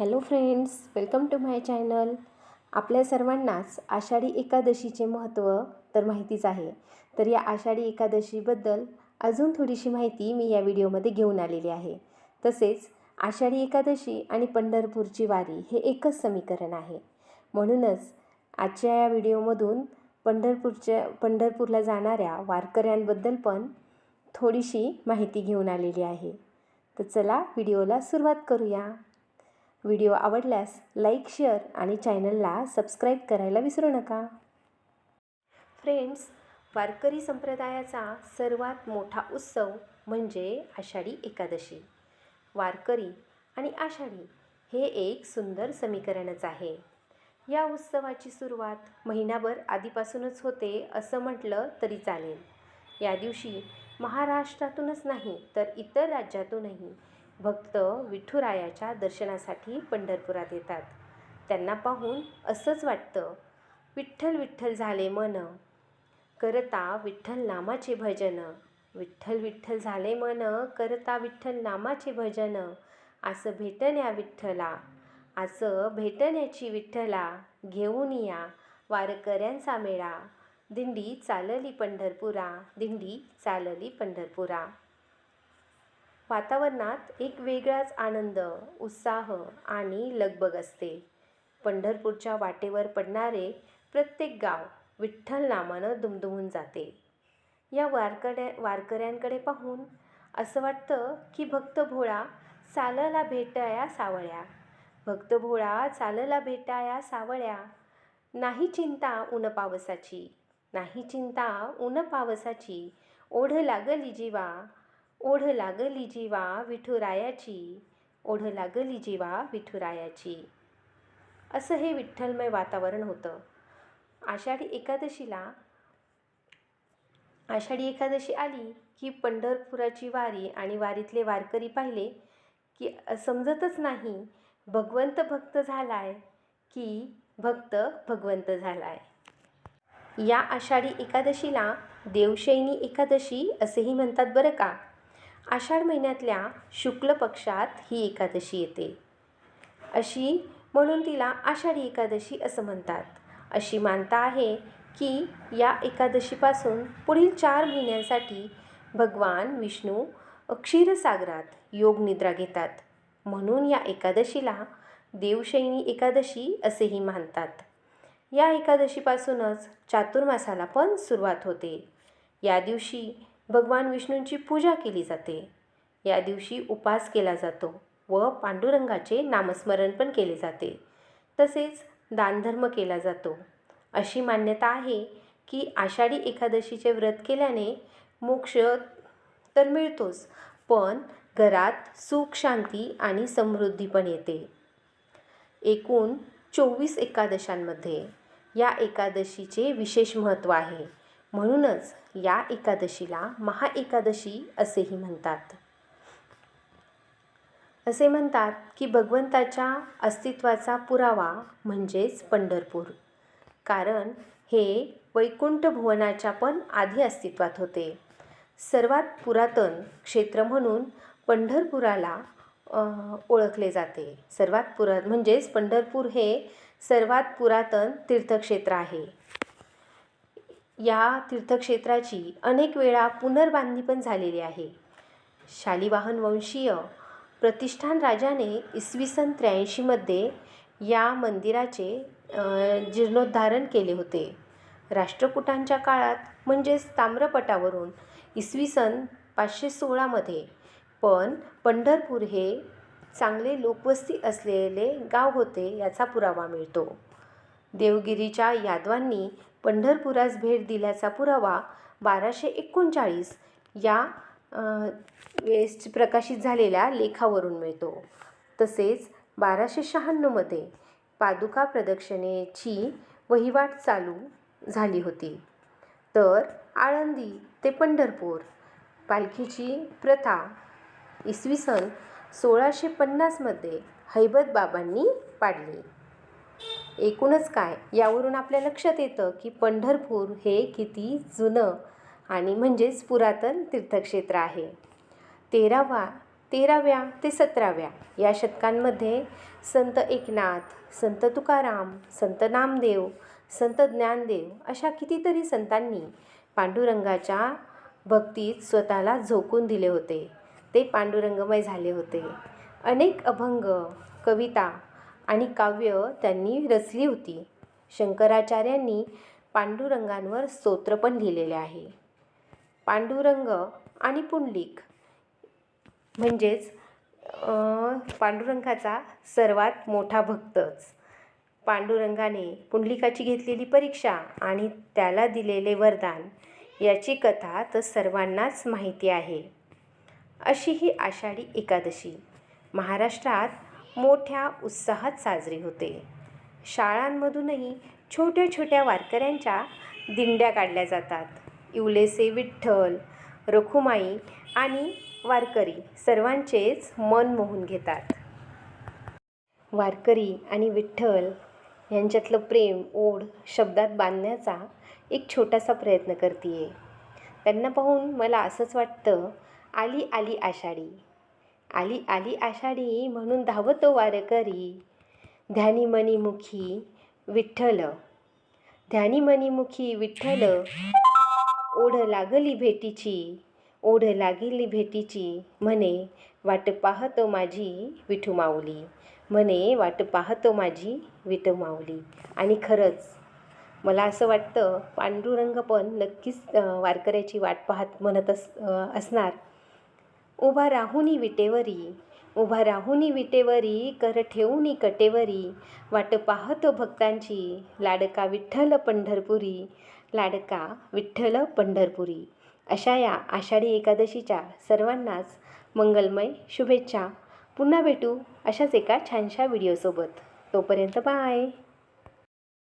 Hello friends welcome to my channel. आपल्या सर्वांनाच आषाढी एकादशीचे महत्त्व तर माहितीच आहे. तर या आषाढी एकादशीबद्दल अजून थोडीशी माहिती मी या व्हिडिओमध्ये घेऊन आलेली आहे. तसेच आषाढी एकादशी आणि पंढरपूरची वारी हे एकच समीकरण आहे. म्हणूनच आजच्या या व्हिडिओमधून पंढरपूरच्या पंढरपूरला जाणाऱ्या वारकऱ्यांबद्दल पण थोडीशी माहिती घेऊन आलेली आहे. तर चला व्हिडिओला सुरुवात करूया. व्हिडिओ आवडल्यास लाईक शेअर आणि चॅनलला सबस्क्राईब करायला विसरू नका. फ्रेंड्स वारकरी संप्रदायाचा सर्वात मोठा उत्सव म्हणजे आषाढी एकादशी. वारकरी आणि आषाढी हे एक सुंदर समीकरणच आहे. या उत्सवाची सुरुवात महिनाभर आधीपासूनच होते असं म्हटलं तरी चालेल. या दिवशी महाराष्ट्रातूनच नाही तर इतर राज्यातूनही भक्त विठुरायाच्या दर्शनासाठी पंढरपुरात येतात. त्यांना पाहून असंच वाटतं विठ्ठल विठ्ठल झाले मन. करता विठ्ठल नामाचे भजन. विठ्ठल विठ्ठल झाले मन करता विठ्ठल नामाचे भजन. असं भेटण्या विठ्ठला असं भेटण्याची विठ्ठला. घेऊन या वारकऱ्यांचा मेळा. दिंडी चालली पंढरपुरा दिंडी चालली पंढरपुरा. वातावरणात एक वेगळाच आनंद उत्साह आणि लगबग असते. पंढरपूरच्या वाटेवर पडणारे प्रत्येक गाव विठ्ठल नामानं दुमदुमून जाते. या वारकड्या वारकऱ्यांकडे पाहून असं वाटतं की भक्त भोळा चालला भेटाया सावळ्या. भक्त भोळा चालला भेटाया सावळ्या. नाही चिंता ऊन पावसाची नाही चिंता ऊन पावसाची. ओढ लागली जीवा ओढ लागली जीवा विठुरायाची ओढ लागली जीवा विठुरायाची. असं हे विठ्ठलमय वातावरण होतं. आषाढी एकादशीला आषाढी एकादशी आली की पंढरपुराची वारी आणि वारीतले वारकरी पाहिले की समजतच नाही भगवंत भक्त झालाय की भक्त भगवंत झालाय. या आषाढी एकादशीला देवशैनी एकादशी असेही म्हणतात बरं का? आषाढ महिन्यातल्या शुक्ल पक्षात ही एकादशी येते. अशी म्हणून तिला आषाढी एकादशी असं म्हणतात. अशी मानता आहे की या एकादशीपासून पुढील चार महिन्यांसाठी भगवान विष्णू क्षीरसागरात योगनिद्रा घेतात. म्हणून या एकादशीला देवशैनी एकादशी असेही मानतात. या एकादशीपासूनच चातुर्मासाला पण सुरुवात होते. या दिवशी भगवान विष्णूंची पूजा केली जाते. या दिवशी उपास केला जातो व पांडुरंगाचे नामस्मरण पण केले जाते. तसेच दानधर्म केला जातो. अशी मान्यता आहे की आषाढी एकादशीचे व्रत केल्याने मोक्ष तर मिळतोच पण घरात सुख शांती आणि समृद्धी पण येते. एकूण चोवीस एकादशांमध्ये या एकादशीचे विशेष महत्त्व आहे. म्हणूनच या एकादशीला महाएकादशी असेही म्हणतात. असे म्हणतात की भगवंताच्या अस्तित्वाचा पुरावा म्हणजेच पंढरपूर. कारण हे वैकुंठ भुवनाच्या पण आधी अस्तित्वात होते. सर्वात पुरातन क्षेत्र म्हणून पंढरपुराला ओळखले जाते. सर्वात पुरा म्हणजेच पंढरपूर हे सर्वात पुरातन तीर्थक्षेत्र आहे. या तीर्थक्षेत्राची अनेक वेळा पुनर्बांधणी पण झालेली आहे. शालिवाहन वंशीय प्रतिष्ठान राजाने इसवी सन त्र्याऐंशीमध्ये या मंदिराचे जीर्णोद्धारण केले होते. राष्ट्रकुटांच्या काळात म्हणजेच ताम्रपटावरून इसवी सन पाचशे सोळामध्ये पण पंढरपूर हे चांगले लोकवस्ती असलेले गाव होते याचा पुरावा मिळतो. देवगिरीच्या यादवांनी पंढरपुरास भेट दिल्याचा पुरावा बाराशे एकोणचाळीस या वेळेस प्रकाशित झालेल्या लेखावरून मिळतो. तसेच बाराशे शहाण्णवमध्ये पादुका प्रदक्षिणेची वहिवाट चालू झाली होती. तर आळंदी ते पंढरपूर पालखीची प्रथा इसवी सन सोळाशे पन्नासमध्ये हैबत बाबांनी पाडली. एकूणच काय? यावरून आपल्या लक्षात येतं की पंढरपूर हे किती जुनं आणि म्हणजेच पुरातन तीर्थक्षेत्र आहे. तेरावा तेराव्या ते सतराव्या या शतकांमध्ये संत एकनाथ संत तुकाराम संत नामदेव संत ज्ञानदेव अशा कितीतरी संतांनी पांडुरंगाच्या भक्तीत स्वतःला झोकून दिले होते. ते पांडुरंगमय झाले होते. अनेक अभंग कविता आणि काव्य त्यांनी रचली होती. शंकराचार्यांनी पांडुरंगांवर स्तोत्र पण लिहिलेले आहे. पांडुरंग आणि पुंडलिक म्हणजेच पांडुरंगाचा सर्वात मोठा भक्तच. पांडुरंगाने पुंडलिकाची घेतलेली परीक्षा आणि त्याला दिलेले वरदान याची कथा तर सर्वांनाच माहिती आहे. अशी ही आषाढी एकादशी. महाराष्ट्रात मोठ्या उत्साहात साजरी होते. शाळांमधूनही छोट्या छोट्या वारकऱ्यांच्या दिंड्या काढल्या जातात. इवलेसे विठ्ठल रखुमाई आणि वारकरी सर्वांचेच मन मोहून घेतात. वारकरी आणि विठ्ठल यांच्यातलं प्रेम ओढ शब्दात बांधण्याचा एक छोटासा प्रयत्न करते आहे त्यांना पाहून मला असंच वाटतं आली आली आषाढी. आली आली आषाढी म्हणून धावतो वारकरी. ध्यानी मनी विठ्ठल. ध्यानी मनीमुखी विठ्ठल ओढ लागली भेटीची ओढ लागली भेटीची. म्हणे वाट पाहतो माझी विठू माऊली. म्हणे वाट पाहतो माझी विठू माऊली. आणि खरंच मला असं वाटतं पांडुरंग पण नक्कीच वारकऱ्याची वाट पाहत म्हणत अस असणार. उभा राहुनी विटेवरी उभा राहुनी विटेवरी कर ठेवूनी कटेवरी. वाट पाहतो भक्तांची लाडका विठ्ठल पंढरपुरी लाडका विठ्ठल पंढरपुरी. अशा या आषाढी एकादशीच्या सर्वांनाच मंगलमय शुभेच्छा. पुन्हा भेटू अशाच एका छानशा व्हिडिओसोबत. तोपर्यंत बाय.